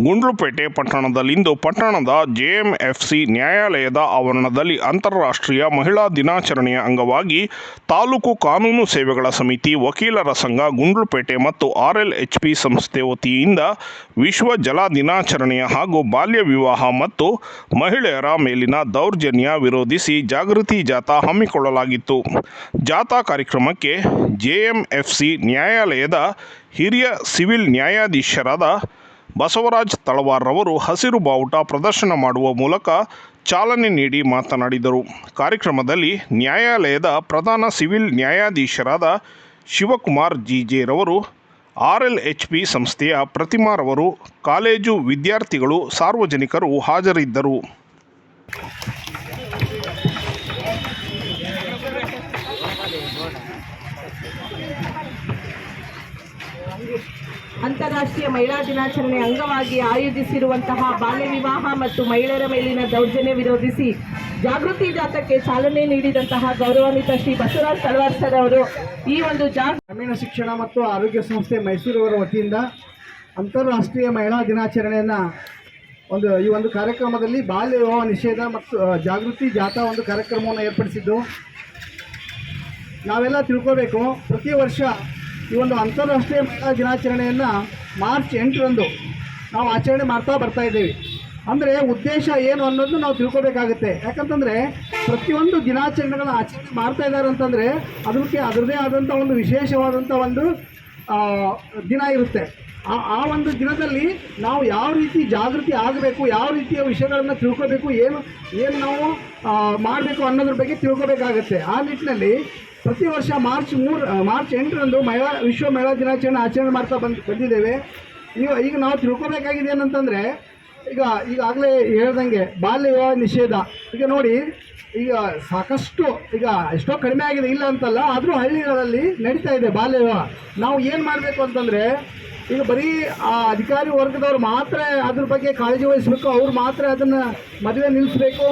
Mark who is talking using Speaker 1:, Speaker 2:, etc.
Speaker 1: ಗುಂಡ್ಲುಪೇಟೆ ಪಟ್ಟಣದಲ್ಲಿಂದು ಪಟ್ಟಣದ ಜೆಎಂಎಫ್ಸಿ ನ್ಯಾಯಾಲಯದ ಆವರಣದಲ್ಲಿ ಅಂತಾರಾಷ್ಟ್ರೀಯ ಮಹಿಳಾ ದಿನಾಚರಣೆಯ ಅಂಗವಾಗಿ ತಾಲೂಕು ಕಾನೂನು ಸೇವೆಗಳ ಸಮಿತಿ ವಕೀಲರ ಸಂಘ ಗುಂಡ್ಲುಪೇಟೆ ಮತ್ತು ಆರ್ಎಲ್ಎಚ್ಪಿ ಸಂಸ್ಥೆ ವತಿಯಿಂದ ವಿಶ್ವ ಜಲ ದಿನಾಚರಣೆಯ ಹಾಗೂ ಬಾಲ್ಯ ವಿವಾಹ ಮತ್ತು ಮಹಿಳೆಯರ ಮೇಲಿನ ದೌರ್ಜನ್ಯ ವಿರೋಧಿಸಿ ಜಾಗೃತಿ ಜಾಥಾ ಹಮ್ಮಿಕೊಳ್ಳಲಾಗಿತ್ತು. ಜಾಥಾ ಕಾರ್ಯಕ್ರಮಕ್ಕೆ ಜೆಎಂಎಫ್ಸಿ ನ್ಯಾಯಾಲಯದ ಹಿರಿಯ ಸಿವಿಲ್ ನ್ಯಾಯಾಧೀಶರಾದ ಬಸವರಾಜ್ ತಳವಾರ್ರವರು ಹಸಿರು ಬಾವುಟ ಪ್ರದರ್ಶನ ಮಾಡುವ ಮೂಲಕ ಚಾಲನೆ ನೀಡಿ ಮಾತನಾಡಿದರು. ಕಾರ್ಯಕ್ರಮದಲ್ಲಿ ನ್ಯಾಯಾಲಯದ ಪ್ರಧಾನ ಸಿವಿಲ್ ನ್ಯಾಯಾಧೀಶರಾದ ಶಿವಕುಮಾರ್ ಜಿಜೆರವರು ಆರ್ ಎಲ್ ಎಚ್ ಪಿ ಸಂಸ್ಥೆಯ ಪ್ರತಿಮಾರವರು, ಕಾಲೇಜು ವಿದ್ಯಾರ್ಥಿಗಳು, ಸಾರ್ವಜನಿಕರು ಹಾಜರಿದ್ದರು.
Speaker 2: ಅಂತಾರಾಷ್ಟ್ರೀಯ ಮಹಿಳಾ ದಿನಾಚರಣೆ ಅಂಗವಾಗಿ ಆಯೋಜಿಸಿರುವಂತಹ ಬಾಲ್ಯ ವಿವಾಹ ಮತ್ತು ಮಹಿಳೆಯರ ಮೇಲಿನ ದೌರ್ಜನ್ಯ ವಿರೋಧಿಸಿ ಜಾಗೃತಿ ಜಾಥಾಕ್ಕೆ ಚಾಲನೆ ನೀಡಿದಂತಹ ಗೌರವಾನ್ವಿತ ಶ್ರೀ ಬಸವರಾಜ್ ತಳವಾರ್ ಸರ್ ಅವರು ಈ ಒಂದು ಜಾಗ
Speaker 3: ಗ್ರಾಮೀಣ ಶಿಕ್ಷಣ ಮತ್ತು ಆರೋಗ್ಯ ಸಂಸ್ಥೆ ಮೈಸೂರವರ ವತಿಯಿಂದ ಅಂತಾರಾಷ್ಟ್ರೀಯ ಮಹಿಳಾ ದಿನಾಚರಣೆಯನ್ನು ಒಂದು ಈ ಒಂದು ಕಾರ್ಯಕ್ರಮದಲ್ಲಿ ಬಾಲ್ಯ ವಿವಾಹ ನಿಷೇಧ ಮತ್ತು ಜಾಗೃತಿ ಜಾಥಾ ಒಂದು ಕಾರ್ಯಕ್ರಮವನ್ನು ಏರ್ಪಡಿಸಿದ್ದು. ನಾವೆಲ್ಲ ತಿಳ್ಕೋಬೇಕು, ಪ್ರತಿ ವರ್ಷ ಈ ಒಂದು ಅಂತಾರಾಷ್ಟ್ರೀಯ ಮಹಿಳಾ ದಿನಾಚರಣೆಯನ್ನು ಮಾರ್ಚ್ ಎಂಟರಂದು ನಾವು ಆಚರಣೆ ಮಾಡ್ತಾ ಬರ್ತಾ ಇದ್ದೀವಿ. ಅಂದರೆ ಉದ್ದೇಶ ಏನು ಅನ್ನೋದು ನಾವು ತಿಳ್ಕೊಬೇಕಾಗುತ್ತೆ. ಯಾಕಂತಂದರೆ ಪ್ರತಿಯೊಂದು ದಿನಾಚರಣೆಗಳನ್ನ ಆಚರಣೆ ಮಾಡ್ತಾ ಇದ್ದಾರೆ ಅಂತಂದರೆ ಅದಕ್ಕೆ ಅದರದೇ ಆದಂಥ ಒಂದು ವಿಶೇಷವಾದಂಥ ಒಂದು ದಿನ ಇರುತ್ತೆ. ಆ ಆ ಒಂದು ದಿನದಲ್ಲಿ ನಾವು ಯಾವ ರೀತಿ ಜಾಗೃತಿ ಆಗಬೇಕು, ಯಾವ ರೀತಿಯ ವಿಷಯಗಳನ್ನು ತಿಳ್ಕೋಬೇಕು, ಏನು ಏನು ನಾವು ಮಾಡಬೇಕು ಅನ್ನೋದ್ರ ಬಗ್ಗೆ ತಿಳ್ಕೋಬೇಕಾಗತ್ತೆ. ಆ ನಿಟ್ಟಿನಲ್ಲಿ ಪ್ರತಿ ವರ್ಷ ಮಾರ್ಚ್ ಮೂರು ಮಾರ್ಚ್ ಎಂಟರಂದು ಮಹಿಳಾ, ವಿಶ್ವ ಮಹಿಳಾ ದಿನಾಚರಣೆ ಆಚರಣೆ ಮಾಡ್ತಾ ಬಂದು, ಬಂದಿದ್ದೇವೆ. ಈಗ ಈಗ ನಾವು ತಿಳ್ಕೊಬೇಕಾಗಿದೆ ಏನಂತಂದರೆ, ಈಗ ಈಗಾಗಲೇ ಹೇಳ್ದಂಗೆ ಬಾಲ್ಯ ವಿವಾಹ ನಿಷೇಧ. ಈಗ ನೋಡಿ, ಈಗ ಸಾಕಷ್ಟು, ಈಗ ಎಷ್ಟೋ ಕಡಿಮೆ ಆಗಿದೆ, ಇಲ್ಲ ಅಂತಲ್ಲ, ಆದರೂ ಹಳ್ಳಿಗಳಲ್ಲಿ ನಡೀತಾ ಇದೆ ಬಾಲ್ಯ ವಿವಾಹ ನಾವು ಏನು ಮಾಡಬೇಕು ಅಂತಂದರೆ ಈಗ ಬರೀ ಆ ಅಧಿಕಾರಿ ವರ್ಗದವ್ರು ಮಾತ್ರ ಅದ್ರ ಬಗ್ಗೆ ಕಾಳಜಿ ವಹಿಸಬೇಕು, ಅವ್ರು ಮಾತ್ರ ಅದನ್ನು ಮದುವೆ ನಿಲ್ಲಿಸಬೇಕು